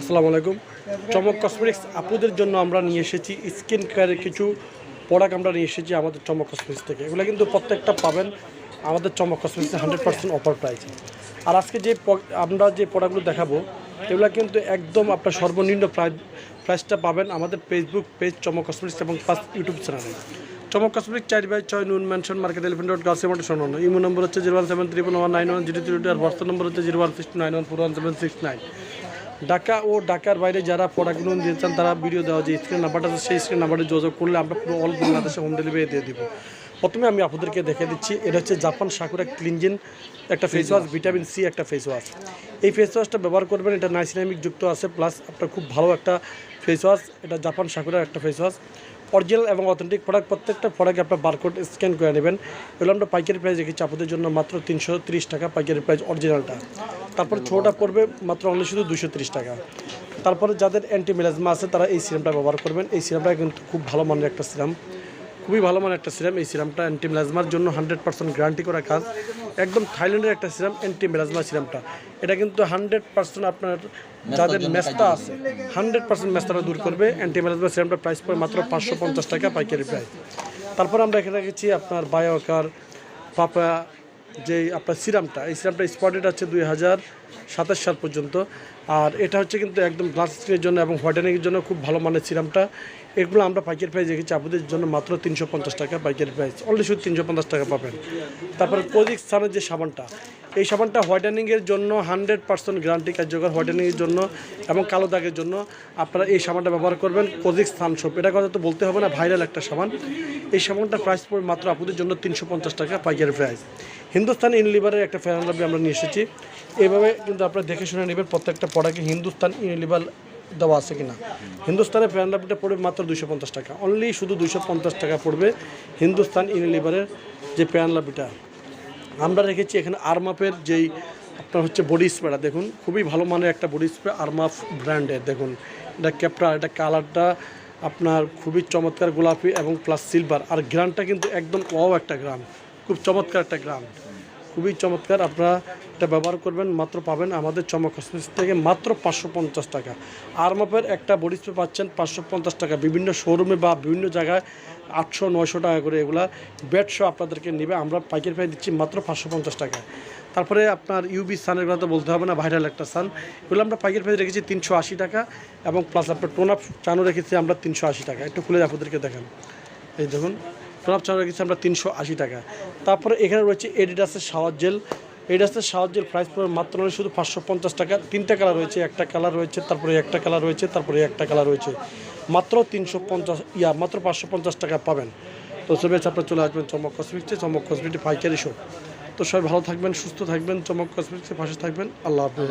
আসসালামু আলাইকুম। চমক কসমেটিক্স আপুদের জন্য আমরা নিয়ে এসেছি স্কিন কেয়ারের কিছু প্রোডাক্ট আমরা নিয়ে এসেছি আমাদের চমক কসমেটিক্স থেকে। এগুলো কিন্তু প্রত্যেকটা পাবেন। আমাদের চমক কসমেটিক্সে হান্ড্রেড পার্সেন্ট অফার প্রাইস আর আজকে যে আমরা যে প্রোডাক্টগুলো দেখাবো, এগুলো কিন্তু একদম আপনার সর্বনিম্ন প্রাইস প্রাইসটা পাবেন আমাদের ফেসবুক পেজ চমক কসমেটিক্স এবং পাঁচ ইউটিউব চ্যানেলে চমক কসমেটিক চার বাই ছয়, noon mansion market elephant road গাছ সেভেন্টি শোনো ইমো নম্বর হচ্ছে zero one seven three one nine one zero three two আর হোয়াটসঅ্যাপ নম্বর হচ্ছে zero one six nine one four one seven six nine Dhaka ও ঢাকার বাইরে যারা প্রোডাক্টগুলো দিয়েছেন তারা ভিডিও দেওয়া যে স্ক্রিন নাম্বারটা আছে, সেই স্ক্রিন নাম্বারে যোগাযোগ করলে আমরা পুরো অল বাংলাদেশে হোম ডেলিভারি দিয়ে দেবো। প্রথমে আমি আপনাদেরকে দেখে দিচ্ছি, এটা হচ্ছে জাপান সাকুরা ক্লিনজিন, একটা ফেস ওয়াশ ভিটামিন সি একটা ফেস ওয়াশ এই ফেস ওয়াশটা ব্যবহার করবেন, এটা নাইসিনামিক যুক্ত আছে প্লাস আপনার খুব ভালো একটা ফেস ওয়াশ এটা জাপান সাকুরার একটা ফেস ওয়াশ অরিজিনাল এবং অথেন্টিক প্রোডাক্ট প্রত্যেকটা প্রোডাক্ট আপনার বারকোড স্ক্যান করে নেবেন। এগুলো আমরা পাইকারি প্রাইস রেখেছি আপনাদের জন্য মাত্র তিনশো টাকা পাইকারি প্রাইস অরিজিনালটা তারপর ছোটা পড়বে মাত্র অনলি শুধু দুশো টাকা। তারপরে যাদের অ্যান্টি মেলাজমা আছে, তারা এই সিরামটা ব্যবহার করবেন। এই সিরামটা কিন্তু খুব ভালো মানের একটা সিরাম খুবই ভালো মানের একটা সিরাম। এই সিরামটা অ্যান্টি মেলাজমার জন্য হান্ড্রেড পার্সেন্ট গ্যারান্টি করা কাজ। একদম থাইল্যান্ডের একটা সিরাম অ্যান্টি মেলাজমা সিরামটা। এটা কিন্তু হান্ড্রেড পার্সেন্ট আপনার যাদের মেস্তা আছে হান্ড্রেড পার্সেন্ট মেস্তাটা দূর করবে। অ্যান্টি মেলাজমা সিরামটা প্রাইস পড়ে মাত্র পাঁচশো পঞ্চাশ টাকা পাইকারি প্রাইস তারপর আমরা এখানে রেখেছি আপনার বায়োকার পাপা যে আপনার সিরামটা, এই সিরামটা স্পটেড আছে দুই হাজার সাতাশ সাল পর্যন্ত। আর এটা হচ্ছে কিন্তু একদম গ্লাস স্কিনের জন্য এবং হোয়াইটেনিংয়ের জন্য খুব ভালো মানের সিরামটা। এগুলো আমরা পাইকারি প্রাইস দেখেছি, আপনাদের জন্য মাত্র তিনশো পঞ্চাশ টাকা পাইকারি প্রাইস অলরেডি শুধু তিনশো পঞ্চাশ টাকা পাবেন। তারপরে প্রদীপ স্থানের যে সাবানটা এই সাবানটা হোয়াইটেনিংয়ের জন্য হান্ড্রেড পার্সেন্ট গ্যারান্টি কার্যকর হোয়াইটেনিংয়ের জন্য এবং কালো দাগের জন্য। আপনারা এই সাবানটা ব্যবহার করবেন কোদিক স্থান সোপ এটা কথা তো বলতে হবে না, ভাইরাল একটা সাবান। এই সাবানটা প্রাইস পড়ে মাত্র আপনাদের জন্য তিনশো পঞ্চাশ টাকা পাইকারি প্রাইস হিন্দুস্তান ইউনিলিভারের একটা ফেয়ার লাভলি আমরা নিয়ে এসেছি। এইভাবে কিন্তু আপনারা দেখে শুনে নেবেন প্রত্যেকটা প্রোডাক্টে হিন্দুস্তান ইউনিলিভার দেওয়া আছে কিনা। হিন্দুস্তানের ফ্যান লাভলিটা পড়বে মাত্র দুশো পঞ্চাশ টাকা। অনলি শুধু দুশো পঞ্চাশ টাকা পড়বে হিন্দুস্তান ইউনিলিভারের যে প্যান লাভলিটা আমরা রেখেছি এখানে আরমাপের যেই আপনার হচ্ছে বডি স্প্রেটা দেখুন, খুবই ভালো মানের একটা বডি স্প্রে আরমাফ ব্র্যান্ডের দেখুন। এটা ক্যাপটা এটা কালারটা আপনার খুবই চমৎকার গোলাপি এবং প্লাস সিলভার আর গ্রানটা কিন্তু একদম ওয়াও একটা গ্রাম, খুব চমৎকার একটা গ্রান খুবই চমৎকার। আপনারা এটা ব্যবহার করবেন, মাত্র পাবেন আমাদের চমক হসপিটাল থেকে মাত্র পাঁচশো পঞ্চাশ টাকা। আরমাপের একটা বডি স্প্রে পাচ্ছেন পাঁচশো পঞ্চাশ টাকা। বিভিন্ন শোরুমে বা বিভিন্ন জায়গায় আটশো, নয়শো টাকা করে এগুলা বেডশো আপনাদেরকে নেবে। আমরা পাইকারি প্রাইস দিচ্ছি মাত্র পাঁচশো পঞ্চাশ টাকা তারপরে আপনার ইউবি সানের কথা বলতে হবে না, ভাইরাল একটা সান। এগুলো আমরা পাইকারি প্রাইস রেখেছি তিনশো আশি টাকা এবং প্লাস আপনার টোন চানও রেখেছি আমরা তিনশো আশি টাকা। একটু খুলে আপনাদেরকে দেখান। এই দেখুন। টোন আপ চানও আমরা তিনশো আশি টাকা। তারপরে এখানে রয়েছে এডিডাসের শাওয়ার জেল। এডিডাসের শাওয়ার জেল প্রাইস পড়বে মাত্র শুধু পাঁচশো পঞ্চাশ টাকা। তিনটা কালার রয়েছে, একটা কালার রয়েছে, তারপরে একটা কালার রয়েছে, তারপরে একটা কালার রয়েছে। মাত্র তিনশো পঞ্চাশ, ইয়া, মাত্র পাঁচশো পঞ্চাশ টাকা পাবেন। তো সবে আপনার চলে আসবেন চমক কসমিক্সে চমক কসমিকটি পাইকারি শো তো সবাই ভালো থাকবেন, সুস্থ থাকবেন, চমক কসমিক্সের পাশে থাকবেন। আল্লাহ হাফিজ।